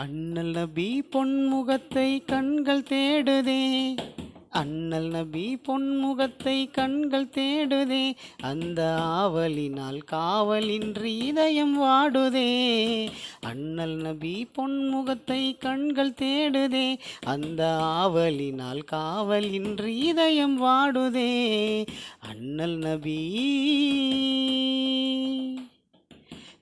அண்ணல் நபி பொன்முகத்தை கண்கள் தேடுதே. அண்ணல் நபி பொன்முகத்தை கண்கள் தேடுதே. அந்த ஆவலினால் காவலின்றி இதயம் வாடுதே. அண்ணல் நபி பொன்முகத்தை கண்கள் தேடுதே. அந்த ஆவலினால் காவலின்றி இதயம் வாடுதே. அண்ணல் நபி.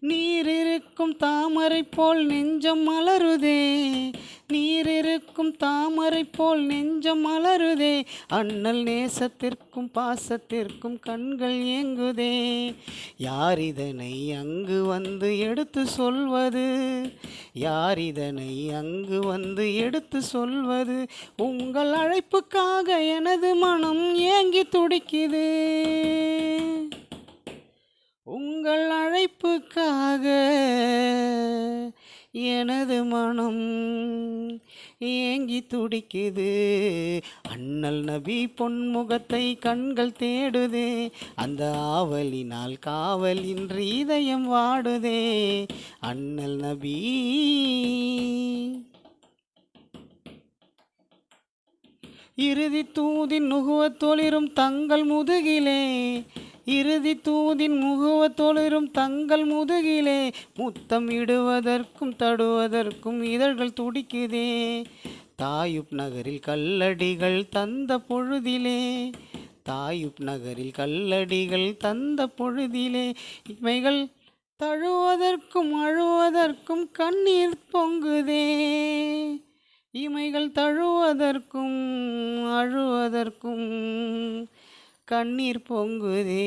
நீர் இருக்கும் தாமரை போல் நெஞ்சம் மலருதே. நீர் இருக்கும் தாமரை போல் நெஞ்சம் மலருதே. அண்ணல் நேசத்திற்கும் பாசத்திற்கும் கண்கள் ஏங்குதே. யார் இதனை அங்கு வந்து எடுத்து சொல்வது? யார் இதனை அங்கு வந்து எடுத்து சொல்வது? உங்கள் அழைப்புக்காக எனது மனம் ஏங்கி துடிக்குது. உங்கள் அழைப்புக்காக எனது மனம் ஏங்கி துடிக்குது. அண்ணல் நபி பொன்முகத்தை கண்கள் தேடுதே. அந்த ஆவலினால் காவலின்றி இதயம் வாடுதே. அண்ணல் நபி. இறுதி தூதின் நுகுவத் தொளிரும் தங்கள் முதுகிலே. இறுதி தூதின் முகுவத்தோளிரும் தங்கள் முதுகிலே முத்தம் இடுவதற்கும் தடுவதற்கும் இதழ்கள் துடிக்குதே. தாயுப் நகரில் கல்லடிகள் தந்த பொழுதிலே தாயுப் நகரில் கல்லடிகள் தந்த பொழுதிலே இவைகள் தழுவதற்கும் அழுவதற்கும் கண்ணீர் பொங்குதே. இமைகள் தழுவதற்கும் அழுவதற்கும் கண்ணீர் பொங்குதே.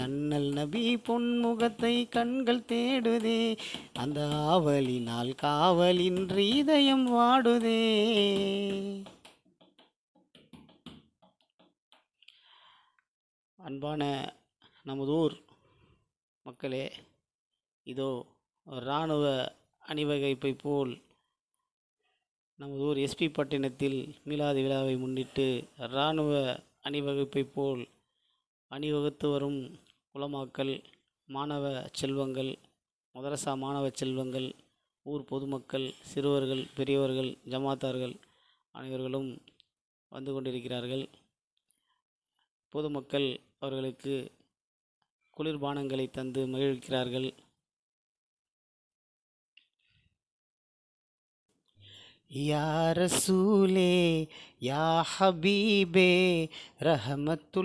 அண்ணல் நபி பொன்முகத்தை கண்கள் தேடுதே. அந்த ஆவலினால் காவலின்றி இதயம் வாடுதே. அன்பான நமதூர் மக்களே இதோ இராணுவ அணிவகைப்பை போல் நமது ஊர் எஸ்பி பட்டினத்தில் மீலாது விழாவை முன்னிட்டு இராணுவ அணிவகுப்பை போல் அணிவகுத்து வரும் உலமாக்கள் மாணவ செல்வங்கள் மதரசா மாணவ செல்வங்கள் ஊர் பொதுமக்கள் சிறுவர்கள் பெரியவர்கள் ஜமாத்தார்கள் அனைவர்களும் வந்து கொண்டிருக்கிறார்கள். பொதுமக்கள் அவர்களுக்கு குளிர்பானங்களை தந்து மகிழ்விக்கிறார்கள். يا رسولي يا حبيبي رحمة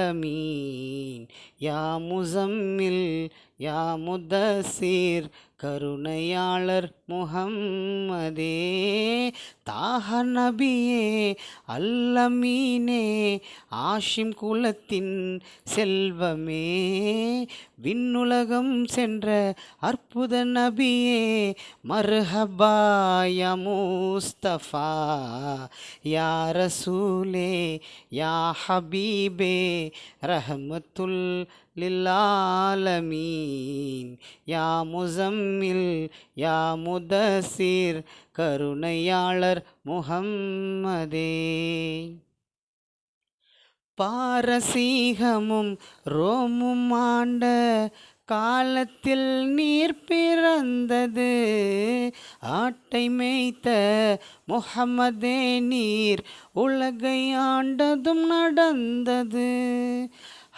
للعالمين يا مزمل யா முத்தசீர் கருணையாளர் முஹம்மதே தாஹ நபியே அல்லமீனே ஆஷிம் குலத்தின் செல்வமே விண்ணுலகம் சென்ற அற்புத நபியே மர்ஹபா யா முஸ்தபா யா ரசூலே யா ஹபீபே ரஹமத்துல் லில்லாலமீன். யா முசம்மில் யா முதசீர் கருணையாளர் முகம்மதே பாரசீகமும் ரோமும் ஆண்ட காலத்தில் நீர் பிறந்தது. ஆட்டை மேய்த்த முகமதே நீர் உலகை ஆண்டதும் நடந்தது.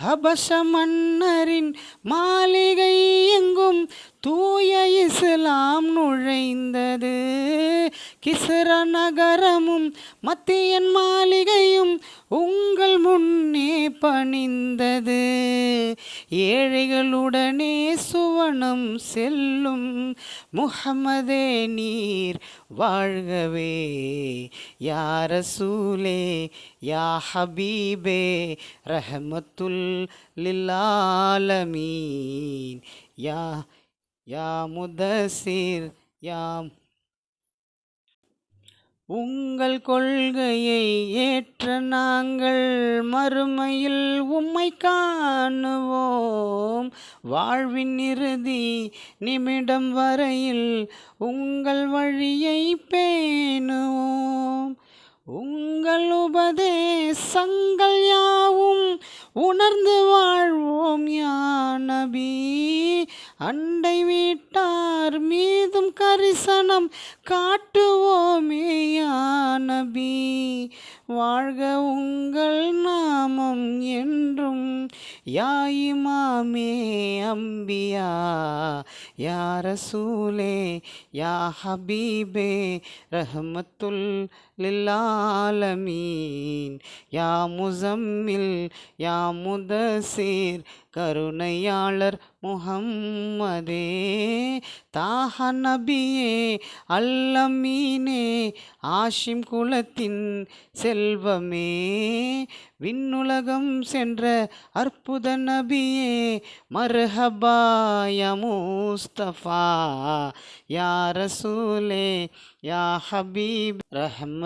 ஹபஷ மன்னரின் மாளிகை எங்கும் தூய இஸ்லாம் நுழைந்தது. கிசர நகரமும் மத்தியன் மாளிகையும் உங்கள் முன்னே பணிந்தது. ஏழைகளுடனே சுவனம் செல்லும் முகமதே நீர் வாழ்கவே. யார சூலே யா ஹபீபே ரஹமத்துல் லில்லாலமீன். யா யா முதசிர் யா உங்கள் கொள்கையை ஏற்ற நாங்கள் மறுமையில் உம்மை காணுவோம். வாழ்வின் இறுதி நிமிடம் வரையில் உங்கள் வழியை பேணுவோம். உங்கள் உபதேசங்கள் யாவும் உணர்ந்து வாழ்வோம் யானபி அண்டை வீட்டார் மீதும் கரிசனம் காட்டுவோமே யா நபி. வாழ்க உங்கள் நாமம் என்றும். யாயிமாமே அம்பியா யா ரசூலே யா ஹபீபே ரஹமத்துல் லில்லாலமீன் யா முசம்மில் யா முதசீர் கருணையாளர் முஹம்மதே. தாஹ நபியே அல்லமீனே ஆஷிம் குலத்தின் செல் செல்வமே விண்ணுலகம் சென்ற அற்புத நபியே மர்ஹபா யா யா ரசூலே யா ஹபீப் ரஹமத்துல்லாலமீ